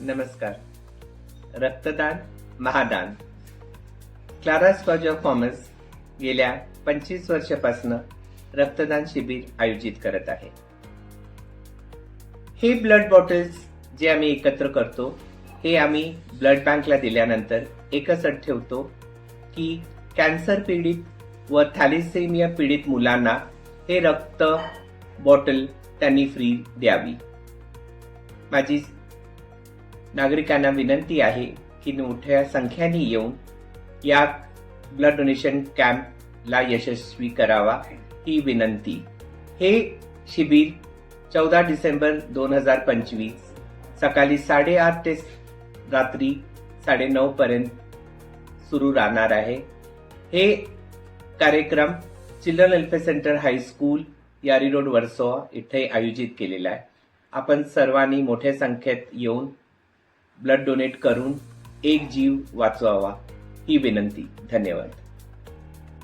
नमस्कार. रक्तदान महादान. क्लारा स्कॉज ऑफ कॉमर्स गेल्या पंचवीस वर्षापासून रक्तदान शिबिर आयोजित करत आहे. हे ब्लड बॉटल्स जे आम्ही एकत्र करतो हे आम्ही ब्लड बँकला दिल्यानंतर एकच अट ठेवतो की कॅन्सर पीडित व थॅलिसेमिया पीडित मुलांना हे रक्त बॉटल त्यांनी फ्री द्यावी. माझी नागरिकांना विनंती आहे की मोठ्या संख्येने येऊन या ब्लड डोनेशन कॅम्पला यशस्वी करावा ही विनंती. हे शिबिर चौदा डिसेंबर दोन हजार पंचवीस सकाळी साडेआठ ते रात्री साडेनऊपर्यंत सुरू राहणार आहे. हे कार्यक्रम children welfare centre high school Yari road Versova इथे आयोजित केलेला आहे. आपण सर्वांनी मोठ्या संख्येत येऊन ब्लड डोनेट करून एक जीव वाचवावा ही विनंती. धन्यवाद.